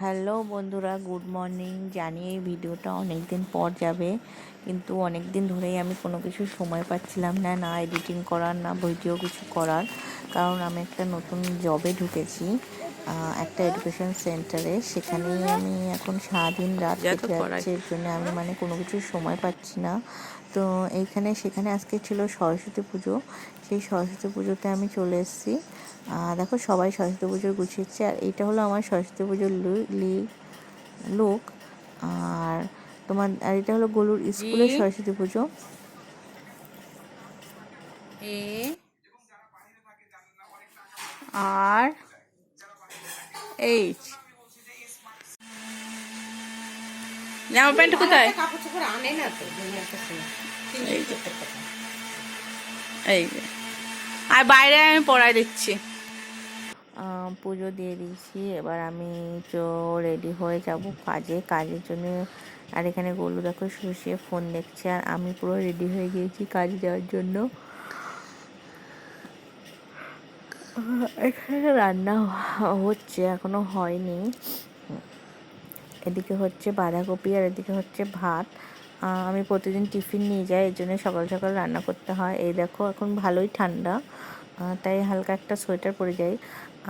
Hello বন্ধুরা, good morning. জানি এই ভিডিওটা অনেক দিন পর যাবে, কিন্তু অনেক দিন ধরেই আমি কোনো কিছু সময় পাচ্ছিলাম না না এডিটিং করার, না ভিডিও কিছু করার। কারণ আমি একটা নতুন জবে ঢুকেছি। একটা এডুকেশন সেন্টারে সেখানেই আমি এখন সারাদিন রাত কেটে যাচ্ছে এর জন্য আমি মানে কোনো কিছু সময় পাচ্ছি না। তো এইখানে সেখানে আজকে ছিল সরস্বতী পুজো। সেই সরস্বতী পুজোতে আমি চলে এসেছি। দেখো সবাই সরস্বতী পুজোর গুছিয়েছে। আর এইটা হলো আমার সরস্বতী পুজোর লুক আর তোমার আর এটা হলো গলুর স্কুলের সরস্বতী পুজো। আর এইচ জামা প্যান্ট কোথায়? এই যে। আর বাইরে আমি পড়াই দিচ্ছি। পুজো দিয়ে দিয়েছি এবার আমি তো রেডি হয়ে যাব কাজে। কাজের জন্য আর এখানে গোলু দেখো শুষিয়ে ফোন দেখছে আর আমি পুরো রেডি হয়ে গিয়েছি কাজে যাওয়ার জন্য। এখানে রান্না হচ্ছে, এখনও হয়নি। এদিকে হচ্ছে বাঁধাকপি আর এদিকে হচ্ছে ভাত। আমি প্রতিদিন টিফিন নিয়ে যাই, এর জন্য সকাল সকাল রান্না করতে হয়। এই দেখো, এখন ভালোই ঠান্ডা। তাই হালকা একটা সোয়েটার পরে যাই।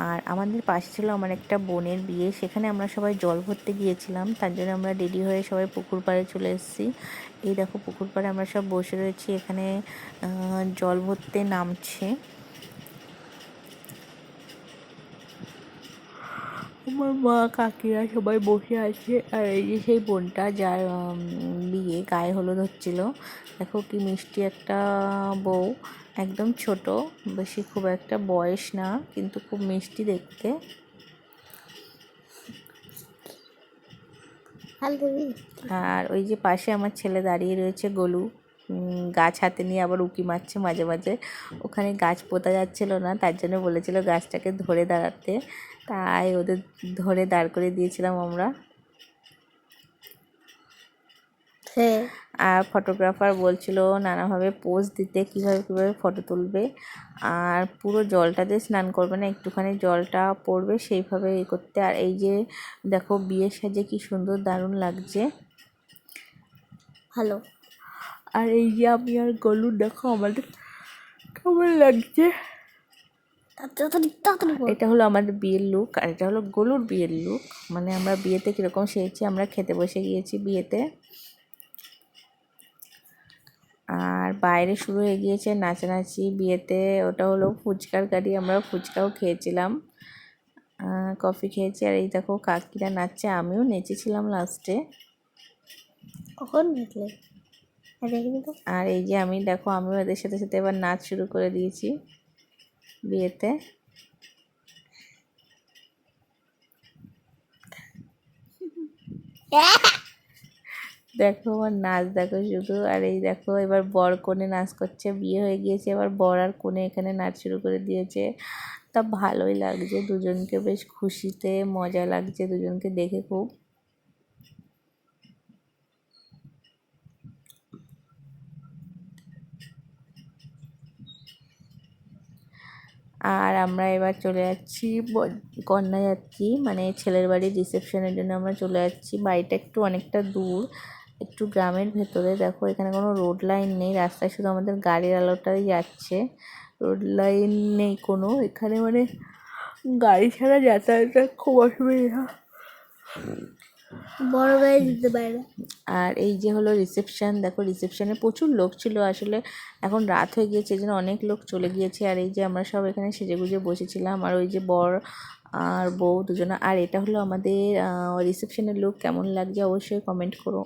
আর আমাদের পাশে ছিল আমার একটা বোনের বিয়ে, সেখানে আমরা সবাই জল ভরতে গিয়েছিলাম। তার জন্য আমরা রেডি হয়ে সবাই পুকুর পাড়ে চলে এসেছি। এই দেখো, পুকুর পাড়ে আমরা সব বসে রয়েছি। এখানে জল ভরতে নামছে। আমার মা কাকিরা সবাই বসে আছে। আর এই যে সেই বোনটা যার বিয়ে গায়ে হলুদ হচ্ছিল। দেখো কি মিষ্টি একটা বউ। একদম ছোট বেশি খুব একটা বয়স না কিন্তু খুব মিষ্টি দেখতে। আর ওই যে পাশে আমার ছেলে দাঁড়িয়ে রয়েছে গোলু। গাছ হাতে নিয়ে আবার উকি মারছে মাঝে মাঝে। ওখানে গাছ পোতা যাচ্ছিল না তার জন্য বলেছিল গাছটাকে ধরে দাঁড়াতে। তাই ওদের ধরে দাঁড় করে দিয়েছিলাম আমরা। আর ফটোগ্রাফার বলছিল নানাভাবে পোজ দিতে কীভাবে কীভাবে ফটো তুলবে। আর পুরো জলটাতে স্নান করবে না একটুখানি জলটা পড়বে সেইভাবে এ করতে। আর এই যে দেখো বিয়ের সাজে কি সুন্দর দারুণ লাগছে। ভালো। আর এই যে আমি আর গলু দেখো আমাদের কেমন লাগছে। এটা হলো আমাদের বিয়ের লুক আর এটা হলো গলুর বিয়ের লুক মানে আমরা বিয়েতে কীরকম সেরেছি আমরা খেতে বসে গিয়েছি বিয়েতে। আর বাইরে শুরু হয়ে গিয়েছে নাচানাচি বিয়েতে ওটা হলো ফুচকার গাড়ি আমরা ফুচকাও খেয়েছিলাম। কফি খেয়েছি আর এই দেখো কাকিরা নাচছে আমিও নেচেছিলাম লাস্টে কখন দেখলে আর এই যে আমি, দেখো আমিও এদের সাথে সাথে এবার নাচ শুরু করে দিয়েছি বিয়েতে। দেখো, আমার নাচ দেখো শুধু। আর এই দেখো, এবার বর কোণে নাচ করছে, বিয়ে হয়ে গিয়েছে। এবার বর আর কোণে এখানে নাচ শুরু করে দিয়েছে। তা ভালোই লাগছে, দুজনকে বেশ খুশিতে, মজা লাগছে, দুজনকে দেখে খুব। আর আমরা এবার চলে যাচ্ছি ব- কন্যা যাত্রী মানে ছেলের বাড়ির রিসেপশনের জন্য আমরা চলে যাচ্ছি। বাড়িটা একটু অনেকটা দূর, একটু গ্রামের ভেতরে। দেখো, এখানে কোনো রোড লাইন নেই, রাস্তায় শুধু আমাদের গাড়ির আলোটাই যাচ্ছে। রোড লাইন নেই কোনো, এখানে মানে গাড়ি ছাড়া যাতায়াতের খুব অসুবিধা। বড় গায়ে দিতে পারে আর এই যে হলো রিসেপশন দেখো রিসেপশানে প্রচুর লোক ছিল, আসলে এখন রাত হয়ে গিয়েছে, এই জন্য অনেক লোক চলে গিয়েছে। আর এই যে আমরা সব এখানে সেজেগুজে বসেছিলাম, আর ওই যে বর আর বউ দুজনা। আর এটা হলো আমাদের রিসেপশনের লোক কেমন লাগছে অবশ্যই কমেন্ট করো।